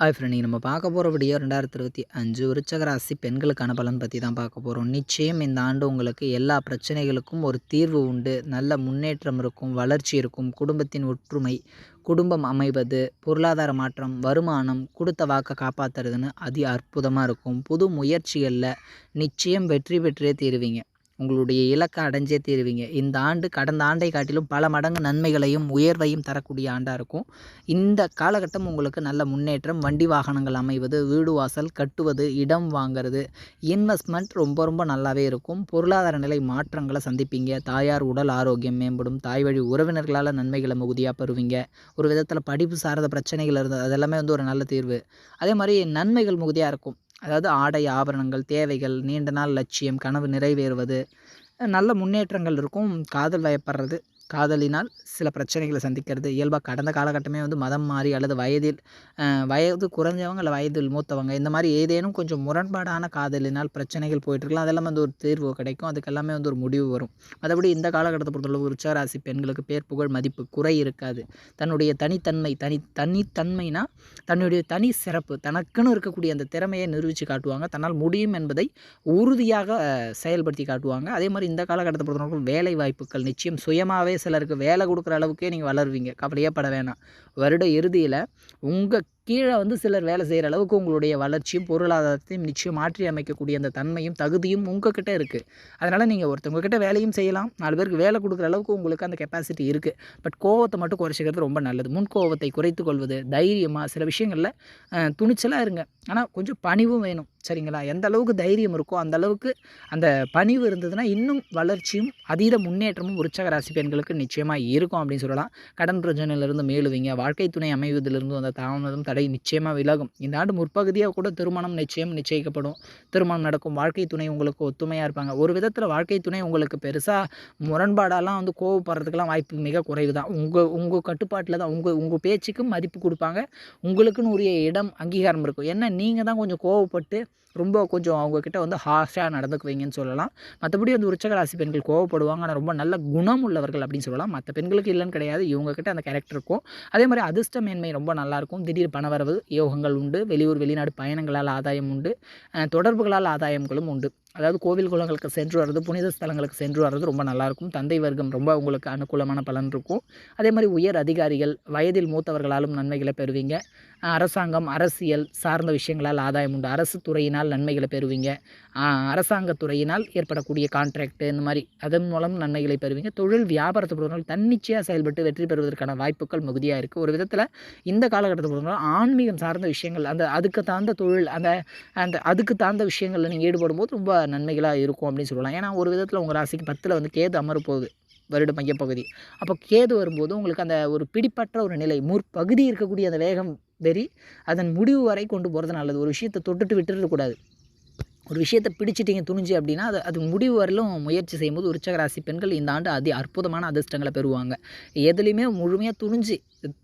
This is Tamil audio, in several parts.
ஹாய் ஃப்ரெண்ட் நம்ம பார்க்க போகிற வீடியோ ரெண்டாயிரத்தி இருபத்தி அஞ்சு விருச்சக ராசி பெண்களுக்கான பலன் பற்றி தான் பார்க்க போகிறோம் நிச்சயம் இந்த ஆண்டு உங்களுக்கு எல்லா பிரச்சனைகளுக்கும் ஒரு தீர்வு உண்டு. நல்ல முன்னேற்றம் இருக்கும் வளர்ச்சி இருக்கும் குடும்பத்தின் ஒற்றுமை குடும்பம் அமைவது பொருளாதார மாற்றம் வருமானம் கொடுத்த வாக்கை காப்பாற்றுறதுன்னு அதி அற்புதமாக இருக்கும். புது முயற்சிகளில் நிச்சயம் வெற்றி பெற்றே தீருவீங்க. உங்களுடைய இலக்கை அடைஞ்சே தீருவீங்க. இந்த ஆண்டு கடந்த ஆண்டை காட்டிலும் பல மடங்கு நன்மைகளையும் உயர்வையும் தரக்கூடிய ஆண்டாக இருக்கும். இந்த காலகட்டம் உங்களுக்கு நல்ல முன்னேற்றம் வண்டி வாகனங்கள் அமைவது வீடு வாசல் கட்டுவது இடம் வாங்குறது இன்வெஸ்ட்மெண்ட் ரொம்ப ரொம்ப நல்லாவே இருக்கும். பொருளாதார நிலை மாற்றங்களை சந்திப்பீங்க. தாயார் உடல் ஆரோக்கியம் மேம்படும். தாய் வழி உறவினர்களால் நன்மைகளை மிகுதியாக பெறுவீங்க. ஒரு விதத்தில் படிப்பு சார்ந்த பிரச்சனைகள் இருந்தது அதெல்லாமே வந்து ஒரு நல்ல தீர்வு. அதே மாதிரி நன்மைகள் மிகுதியாக இருக்கும். அதாவது ஆடை ஆபரணங்கள் தேவைகள் நீண்ட நாள் லட்சியம் கனவு நிறைவேறுவது நல்ல முன்னேற்றங்கள் இருக்கும் காதல் வயப்படுறது. காதலினால் சில பிரச்சனைகளை சந்திக்கிறது. இயல்பாக கடந்த காலகட்டமே வந்து மதம் மாறி அல்லது வயதில் வயது குறைஞ்சவங்க இல்லை வயதில் மூத்தவங்க இந்த மாதிரி ஏதேனும் கொஞ்சம் முரண்பாடான காதலினால் பிரச்சனைகள் போயிட்டுருக்கலாம். அதெல்லாம் வந்து ஒரு தீர்வு கிடைக்கும். அதுக்கெல்லாமே வந்து ஒரு முடிவு வரும். மற்றபடி இந்த காலகட்டத்தை பொறுத்தளவு உற்சாராசி பெண்களுக்கு பேர் புகழ் மதிப்பு குறை இருக்காது. தன்னுடைய தனித்தன்மை தனி தனித்தன்மைனா தன்னுடைய தனி சிறப்பு தனக்குன்னு இருக்கக்கூடிய அந்த திறமையை நிரூபித்து காட்டுவாங்க. தன்னால் முடியும் என்பதை உறுதியாக செயல்படுத்தி காட்டுவாங்க. அதே மாதிரி இந்த காலகட்டத்தை பொறுத்தவரைக்கும் வேலை வாய்ப்புகள் நிச்சயம் சுயமாகவே சிலருக்கு வேலை கொடுக்குற அளவுக்கே நீங்கள் வளருவீங்க. கவலையே பட வேணாம். வருட இறுதியில் உங்கள் கீழே வந்து சிலர் வேலை செய்கிற அளவுக்கு உங்களுடைய வளர்ச்சியும் பொருளாதாரத்தையும் நிச்சயம் மாற்றி அமைக்கக்கூடிய அந்த தன்மையும் தகுதியும் உங்ககிட்ட இருக்குது அதனால் நீங்கள் ஒருத்தவங்கக்கிட்ட வேலையும் செய்யலாம். நாலு பேருக்கு வேலை கொடுக்குற அளவுக்கு உங்களுக்கு அந்த கெப்பாசிட்டி இருக்குது பட் கோவத்தை மட்டும் குறைச்சிக்கிறது ரொம்ப நல்லது. முன் கோவத்தை குறைத்து கொள்வது தைரியமாக சில விஷயங்களில் துணிச்சலாக இருங்க. ஆனால் கொஞ்சம் பணிவும் வேணும். சரிங்களா? எந்த அளவுக்கு தைரியம் இருக்கோ அந்த அளவுக்கு அந்த பணிவு இருந்ததுன்னா இன்னும் வளர்ச்சியும் அதீத முன்னேற்றமும் உற்சாக ராசி பெண்களுக்கு நிச்சயமாக இருக்கும் அப்படின்னு சொல்லலாம். கடன் பிரச்சனையிலிருந்து மேலுவீங்க. வாழ்க்கை துணை அமைவதிலிருந்து அந்த தாமதம் தடை நிச்சயமாக விலகும். இந்த ஆண்டு முற்பகுதியாக கூட திருமணம் நிச்சயம் நிச்சயிக்கப்படும். திருமணம் நடக்கும். வாழ்க்கை துணை உங்களுக்கு ஒத்துமையாக இருப்பாங்க. ஒரு விதத்தில் வாழ்க்கை துணை உங்களுக்கு பெருசாக முரண்பாடெல்லாம் வந்து கோவப்படுறதுக்கெல்லாம் வாய்ப்பு மிக குறைவு தான் உங்கள் உங்கள் கட்டுப்பாட்டில் தான் உங்கள் உங்கள் பேச்சுக்கும் மதிப்பு கொடுப்பாங்க. உங்களுக்குன்னு உரிய இடம் அங்கீகாரம் இருக்கும். என்ன நீங்கள் தான் கொஞ்சம் கோவப்பட்டு ரொம்ப கொஞ்சம் அவங்கக்கிட்ட வந்து ஹாஷாக நடந்துக்குவீங்கன்னு சொல்லலாம். மற்றபடி வந்து உச்சகராசி பெண்கள் கோவப்படுவாங்க. ஆனால் ரொம்ப நல்ல குணம் உள்ளவர்கள் அப்படின்னு சொல்லலாம். மற்ற பெண்களுக்கு இல்லைன்னு கிடையாது. இவங்கக்கிட்ட அந்த கேரக்டர் இருக்கும். அதே மாதிரி அதிர்ஷ்டமேன்மை ரொம்ப நல்லாயிருக்கும் திடீர் பணவரவு யோகங்கள் உண்டு. வெளியூர் வெளிநாடு பயணங்களால் ஆதாயம் உண்டு. தொடர்புகளால் ஆதாயங்களும் உண்டு. அதாவது கோவில் குளங்களுக்கு சென்று வர்றது புனித ஸ்தலங்களுக்கு சென்று வர்றது ரொம்ப நல்லாயிருக்கும். தந்தை வர்க்கம் ரொம்ப உங்களுக்கு அனுகூலமான பலன் இருக்கும். அதே மாதிரி உயர் அதிகாரிகள் வயதில் மூத்தவர்களாலும் நன்மைகளை பெறுவீங்க. அரசாங்கம் அரசியல் சார்ந்த விஷயங்களால் ஆதாயம் உண்டு. அரசு துறையினால் நன்மைகளை பெறுவீங்க. அரசாங்கத்துறையினால் ஏற்படக்கூடிய கான்ட்ராக்ட் இந்த மாதிரி அதன் மூலம் நன்மைகளை பெறுவீங்க. தொழில் வியாபாரத்தை பொறுத்தவரை தன்னிச்சையாக செயல்பட்டு வெற்றி பெறுவதற்கான வாய்ப்புகள் மிகுதியாக இருக்குது ஒரு விதத்தில் இந்த காலகட்டத்தை பொறுத்தவரை ஆன்மீகம் சார்ந்த விஷயங்கள் அந்த அதுக்கு தாழ்ந்த தொழில் அந்த அந்த அதுக்கு தாழ்ந்த விஷயங்களில் நீங்கள் ஈடுபடும் போது ரொம்ப நன்மைகளாக இருக்கும் அப்படின்னு சொல்லலாம். ஏன்னா ஒரு விதத்தில் உங்கள் ராசிக்கு பத்தில் வந்து கேது அமர போகுது வருட மையப்பகுதி. அப்போ கேது வரும்போது உங்களுக்கு அந்த ஒரு பிடிப்பற்ற ஒரு நிலை முற்பகுதி இருக்கக்கூடிய அந்த வேகம் வெறி அதன் முடிவு வரை கொண்டு போகிறது நல்லது ஒரு விஷயத்தை தொட்டுட்டு விட்டுறக்கூடாது. ஒரு விஷயத்தை பிடிச்சிட்டிங்க துணிஞ்சு அப்படின்னா அது அது முடிவு வரலும் முயற்சி செய்யும்போது உற்சகராசி பெண்கள் இந்த ஆண்டு அதி அற்புதமான அதிர்ஷ்டங்களை பெறுவாங்க. எதுலேயுமே முழுமையாக துணிஞ்சு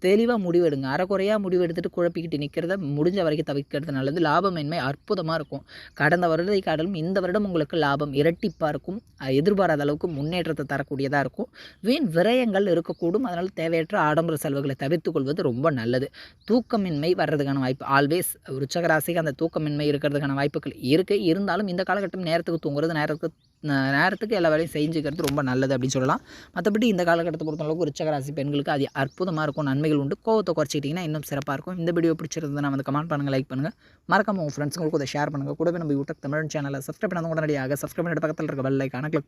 தெளிவாக முடிவெடுங்க. அறக்குறையாக முடிவெடுத்துட்டு குழப்பிக்கிட்டு நிற்கிறத முடிஞ்ச வரைக்கும் தவிர்க்கிறது நல்லது. லாபமின்மை அற்புதமாக இருக்கும். கடந்த வருடத்தை காட்டிலும் இந்த வருடம் உங்களுக்கு லாபம் இரட்டிப்பாக இருக்கும். எதிர்பாராத அளவுக்கு முன்னேற்றத்தை தரக்கூடியதாக இருக்கும். வீண் விரயங்கள் இருக்கக்கூடும். அதனால் தேவையற்ற ஆடம்பர செலவுகளை தவிர்த்து கொள்வது ரொம்ப நல்லது. தூக்கமின்மை வர்றதுக்கான வாய்ப்பு ஆல்வேஸ் உச்சகராசிக்கு அந்த தூக்கமின்மை இருக்கிறதுக்கான வாய்ப்புகள் இருக்குது இருந்தாலும் இந்த காலகட்டம் நேரத்துக்கு தூங்குறது நேரத்துக்கு நேரத்துக்கு எல்லா வேலையும் செஞ்சுக்கிறது ரொம்ப நல்லது அப்படின்னு சொல்லலாம். மற்றபடி இந்த காலகட்டத்தை பொறுத்தளவுக்கு உற்சக பெண்களுக்கு அது அற்புதமாக இருக்கும் நன்மைகள் உண்டு. கோவத்தை குறைச்சிக்கிட்டிங்கன்னா இன்னும் சிறப்பாக இருக்கும். இந்த வீடியோ பிடிச்சிருந்ததுன்னா வந்து கமெண்ட் பண்ணுங்கள் லைக் பண்ணுங்கள் மறக்காம உங்கள் ஃப்ரெண்ட்ஸுங்களுக்கு அதை ஷேர் பண்ணுங்கள் கூடவே நம்ம யூடியூப் தமிழ் சேனலை சப்ஸ்கிரைப் பண்ணாத உடனடியாக சப்ஸ்கிரைப் பண்ணிட்டு பக்கத்தில் இருக்க பெல் ஐக்கான கிளிக்